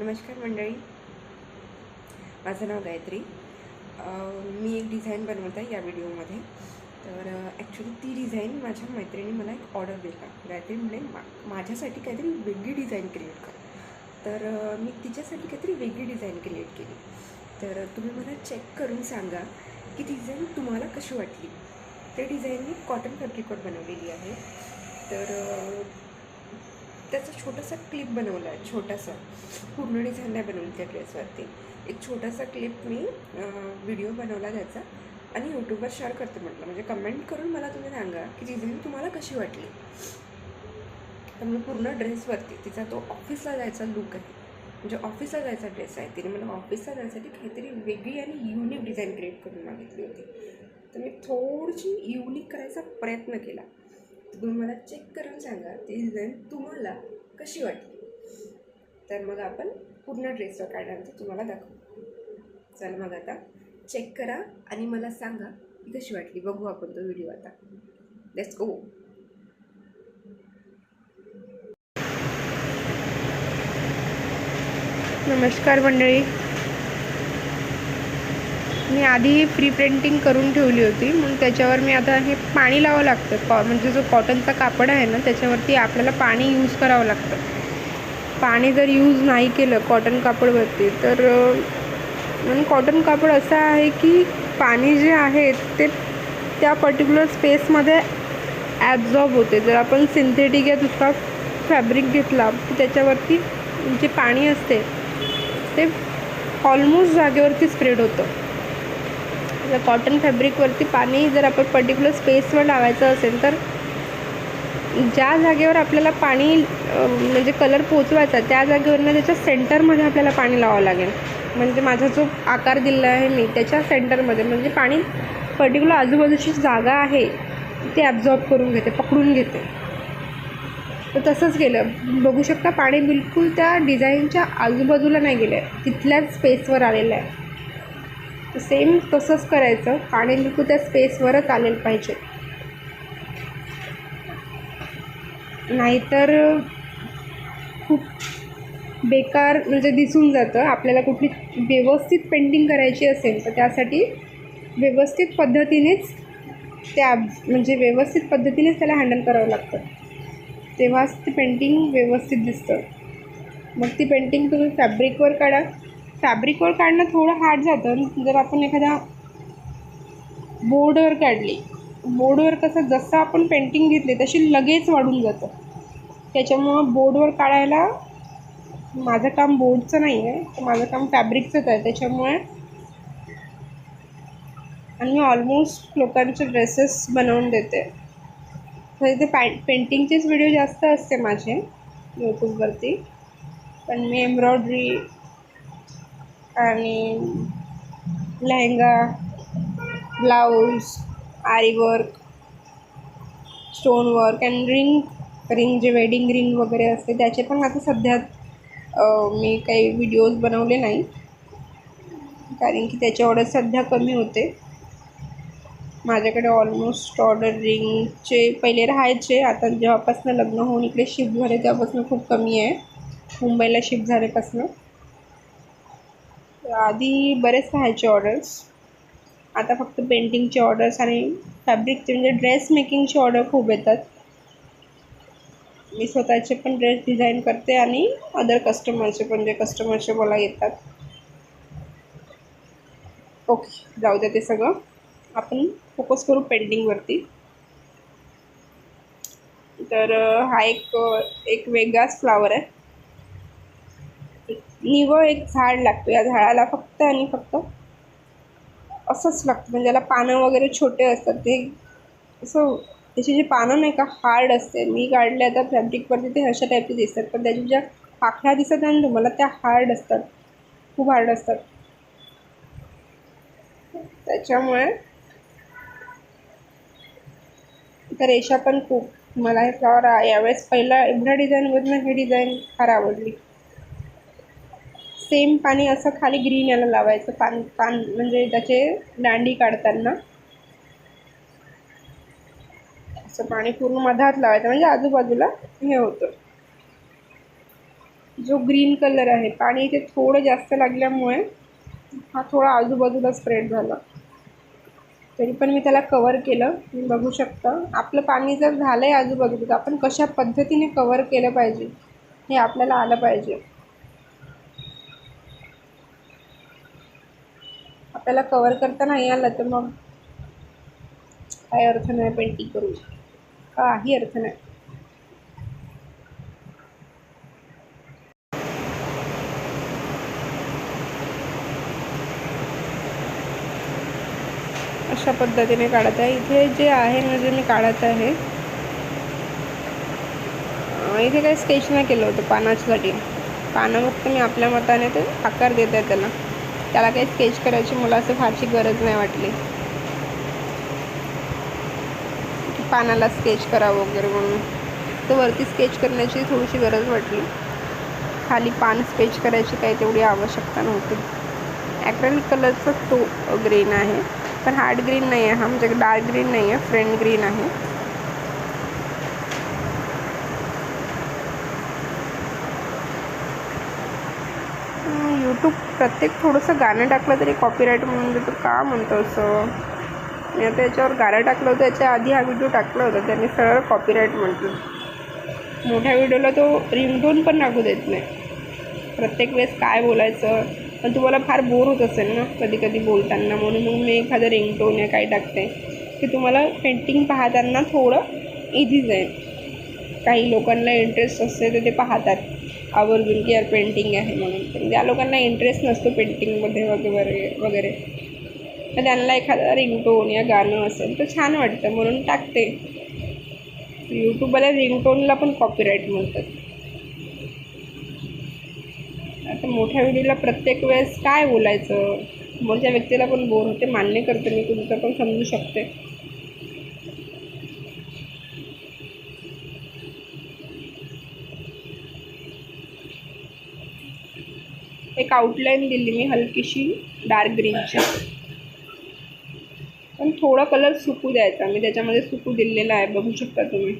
नमस्कार मंडळी. माझं नाव गायत्री. मी एक डिझाईन बनवत आहे या व्हिडिओमध्ये तर ॲक्च्युली ती डिझाईन माझ्या मैत्रिणी मला एक ऑर्डर दिला. गायत्री म्हणजे मा माझ्यासाठी काहीतरी वेगळी डिझाईन क्रिएट कर. तर मी तिच्यासाठी काहीतरी वेगळी डिझाईन क्रिएट केली. तर तुम्ही मला चेक करून सांगा की डिझाईन तुम्हाला कशी वाटली. ते डिझाईन मी कॉटन फॅब्रिकवर बनवलेली आहे. तर त्याचा छोटासा क्लिप बनवला आहे छोटासा. पूर्ण झाल्या नाही बनवली त्या ड्रेसवरती एक छोटासा क्लिप मी व्हिडिओ बनवला त्याचा आणि यूट्यूबवर शेअर करते म्हटलं. म्हणजे कमेंट करून मला तुम्ही सांगा की डिझाईन तुम्हाला कशी वाटली. तर पूर्ण ड्रेसवरती तिचा तो ऑफिसला जायचा लुक आहे. म्हणजे ऑफिसला जायचा ड्रेस आहे. तिने मला ऑफिसला जाण्यासाठी काहीतरी वेगळी आणि युनिक डिझाईन क्रिएट करून मागितली होती. तर मी थोडीशी युनिक करायचा प्रयत्न केला. तुम्ही मला चेक करून सांगा. ती डिझाईन तुम्हाला कशी वाटली? तर मग आपण पूर्ण ड्रेसवर काढल्यानंतर तुम्हाला दाखवू. चला मग आता चेक करा आणि मला सांगा की कशी वाटली. बघू आपण तो व्हिडिओ आता. लेट्स गो नमस्कार मंडळी. मी आधी प्री प्रिंटिंग करून ठेवली होती. मग त्याच्यावर मी आता हे पाणी लावावं लागतं. कॉ म्हणजे जो कॉटनचा कापड आहे ना त्याच्यावरती आपल्याला पाणी यूज करावं लागतं. पाणी जर यूज नाही केलं कॉटन कापडवरती तर म्हणून कॉटन कापड असं आहे की पाणी जे आहे ते त्या पर्टिक्युलर स्पेसमध्ये ॲब्झॉर्ब होते. जर आपण सिंथेटिक या दुसरा फॅब्रिक घेतला त्याच्यावरती जे पाणी असते ते ऑलमोस्ट जागेवरती स्प्रेड होतं. कॉटन फॅब्रिकवरती पाणी जर आपण पर्टिक्युलर स्पेसवर लावायचं असेल तर ज्या जागेवर आपल्याला पाणी म्हणजे कलर पोचवायचा त्या जागेवरनं त्याच्या सेंटरमध्ये आपल्याला पाणी लावावं लागेल. म्हणजे माझा जो आकार दिला आहे मी त्याच्या सेंटरमध्ये म्हणजे पाणी पर्टिक्युलर आजूबाजूची जागा आहे ती ॲब्झॉर्ब करून घेते पकडून घेते. तर तसंच गेलं बघू शकता पाणी बिलकुल त्या डिझाईनच्या आजूबाजूला नाही गेलं आहे तिथल्याच स्पेसवर आलेलं आहे. सेम तसंच करायचं आणि बिलकुल त्या स्पेसवरच आलेलं पाहिजे. नाहीतर खूप बेकार म्हणजे दिसून जातं. आपल्याला कुठली व्यवस्थित पेंटिंग करायची असेल तर त्यासाठी व्यवस्थित पद्धतीनेच त्या म्हणजे व्यवस्थित पद्धतीनेच त्याला हँडल करावं लागतं. तेव्हाच ती पेंटिंग व्यवस्थित दिसतं. मग ती पेंटिंग तुम्ही फॅब्रिकवर काढा. फॅब्रिकवर काढणं थोडं हार्ड जातं. जर आपण एखाद्या बोर्डवर काढली बोर्डवर कसं जसं आपण पेंटिंग घेतली तशी लगेच वाढून जातं. त्याच्यामुळं बोर्डवर काढायला माझं काम बोर्डचं नाही आहे तर माझं काम फॅब्रिकचंच आहे. त्याच्यामुळे आणि मी ऑलमोस्ट लोकांचे ड्रेसेस बनवून देते. तर ते पॅ पेंटिंगचेच व्हिडिओ जास्त असते माझे यूट्यूबवरती पण मी एम्ब्रॉयड्री आणि lehenga blouse aari work work stone work and ring ring जे वेडिंग रिंग वगैरे असते त्याचे पण आता सध्या मी काही व्हिडिओज बनवले नाही. कारण की त्याची ऑर्डर सध्या कमी होते. माझ्याकडे ऑलमोस्ट ऑर्डर रिंगचे पहिले राहायचे आता जेव्हापासनं लग्न होऊन इकडे शिफ्ट झाले तेव्हापासून खूप कमी आहे. मुंबईला शिफ्ट झाल्यापासून आधी बरेच राहायचे ऑर्डर्स आता फक्त पेंटिंगचे ऑर्डर्स आणि फॅब्रिकचे म्हणजे ड्रेस मेकिंगचे ऑर्डर खूप येतात. मी स्वतःचे पण ड्रेस डिझाईन करते आणि अदर कस्टमरचे पण जे कस्टमरचे मला येतात. ओके जाऊ दे ते सगळं. आपण फोकस करू पेंटिंगवरती तर हा एक एक वेगळाच फ्लावर आहे. निवळ एक झाड लागतो. या झाडाला फक्त आणि फक्त असंच लागतं. म्हणजे त्याला पानं वगैरे छोटे असतात ते असं त्याची जी पानं नाही का हार्ड असते. मी काढले आता फॅब्रिकवरती ते अशा टाईपचे दिसतात. पण त्याच्या ज्या पाकळ्या दिसत आहे ना तुम्हाला त्या हार्ड असतात. खूप हार्ड असतात. त्याच्यामुळे तर रेषा पण खूप. मला हे फ्लॉवर यावेळेस पहिला एवढ्या डिझाईनमधनं ही डिझाईन फार आवडली. सेम पाणी असं खाली ग्रीन याला लावायचं. पान पान म्हणजे त्याचे दांडी काढताना. असं पाणी पूर्ण मधात लावायचं. म्हणजे आजूबाजूला हे होतं. जो ग्रीन कलर आहे पाणी इथे थोडं जास्त लागल्यामुळे हा थोडा आजूबाजूला स्प्रेड झाला. तरी पण मी त्याला कवर केलं. तुम्ही बघू शकता. आपलं पाणी जर झालं आहे आजूबाजूला तर आपण कशा पद्धतीने कवर केलं पाहिजे हे आपल्याला आलं पाहिजे. आपल्याला कवर करता नाही आलं तर मग काय अर्थ नाही पेंटिंग करू काही अर्थ नाही. अशा पद्धतीने काढत आहे. इथे जे आहे म्हणजे मी काढत आहे इथे काही स्केच नाही केलं होतं पानाच्यासाठी. पानं फक्त मी आपल्या मताने ते आकार देत आहे त्याला. त्याला काही स्केच करायची मला असं फारशी गरज नाही वाटली. की पानाला स्केच करावं वगैरे म्हणून. तर वरती स्केच करण्याची थोडीशी गरज वाटली. खाली पान स्केच करायची काही तेवढी आवश्यकता नव्हती. ॲक्रेलिक कलरचा तो ग्रीन आहे. पण हार्ड ग्रीन नाही आहे हा. म्हणजे डार्क ग्रीन नाही आहे फ्रेंड ग्रीन आहे. यूट्यूब प्रत्येक थोडंसं गाणं टाकलं तरी कॉपीराईट म्हणून देतो का म्हणतो असं? मी आता याच्यावर गाणं टाकलं होतं याच्या आधी हा व्हिडिओ टाकला होता त्याने सरळ कॉपीराईट म्हणतो मोठ्या व्हिडिओला तो रिंगटोन पण टाकू देत नाही. प्रत्येक वेळेस काय बोलायचं? पण तुम्हाला फार बोर होत असेल ना कधी कधी बोलताना. म्हणून मग मी एखादं रिंगटोन या काही टाकते. की तुम्हाला पेंटिंग पाहताना थोडं इझी जाईल. काही लोकांना इंटरेस्ट असते तर ते पाहतात. आवर्जून की यार पेंटिंग आहे म्हणून. पण ज्या लोकांना इंटरेस्ट नसतो पेंटिंगमध्ये वगैरे वगैरे तर त्यांना एखादा रिंगटोन या गाणं असेल तर छान वाटतं. म्हणून टाकते. यूट्यूबवाल्या रिंगटोनला पण कॉपीराईट म्हणतात आता मोठ्या व्हिडिओला प्रत्येक वेळेस काय बोलायचं? समोरच्या व्यक्तीला पण बोर होते. मान्य करते मी तुमचं पण समजू शकते. एक आउटलाईन दिली मी हलकीशी डार्क ग्रीनची पण थोडा कलर सुकू द्यायचा. मी त्याच्यामध्ये सुकू दिलेला आहे बघू शकता तुम्ही.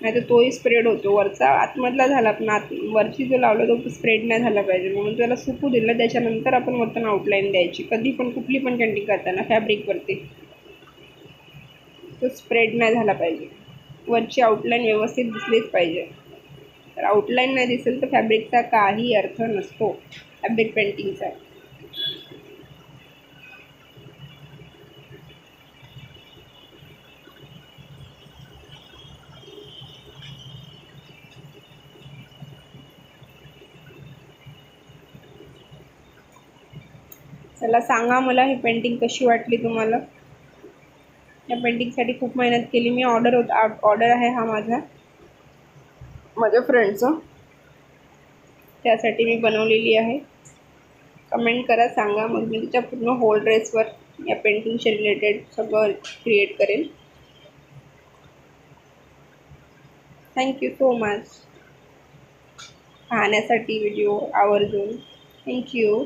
नाही तर तोही स्प्रेड होतो वरचा. आतमधला झाला पण आत वरची जो लावला तो स्प्रेड नाही झाला पाहिजे. म्हणून त्याला सुकू दिलं. त्याच्यानंतर आपण वरतून आउटलाईन द्यायची. कधी पण कुठली पण पेंटिंग करताना फॅब्रिकवरती तो स्प्रेड नाही झाला पाहिजे. वरची आउटलाईन व्यवस्थित दिसलीच पाहिजे. तर आउटलाईन नाही दिसेल तर फॅब्रिकचा काही अर्थ नसतो फॅब्रिक पेंटिंगचा चला सांगा मला ही पेंटिंग कशी वाटली तुम्हाला? या पेंटिंगसाठी खूप मेहनत केली मी. ऑर्डर होता ऑर्डर आहे हा माझा. माझ्या फ्रेंडचं त्यासाठी मी बनवलेली आहे. कमेंट करा सांगा मग मी तिच्या पूर्ण होल ड्रेसवर या पेंटिंगशी रिलेटेड सगळं क्रिएट करेल थँक्यू सो मच पाहण्यासाठी व्हिडिओ आवर्जून. Thank you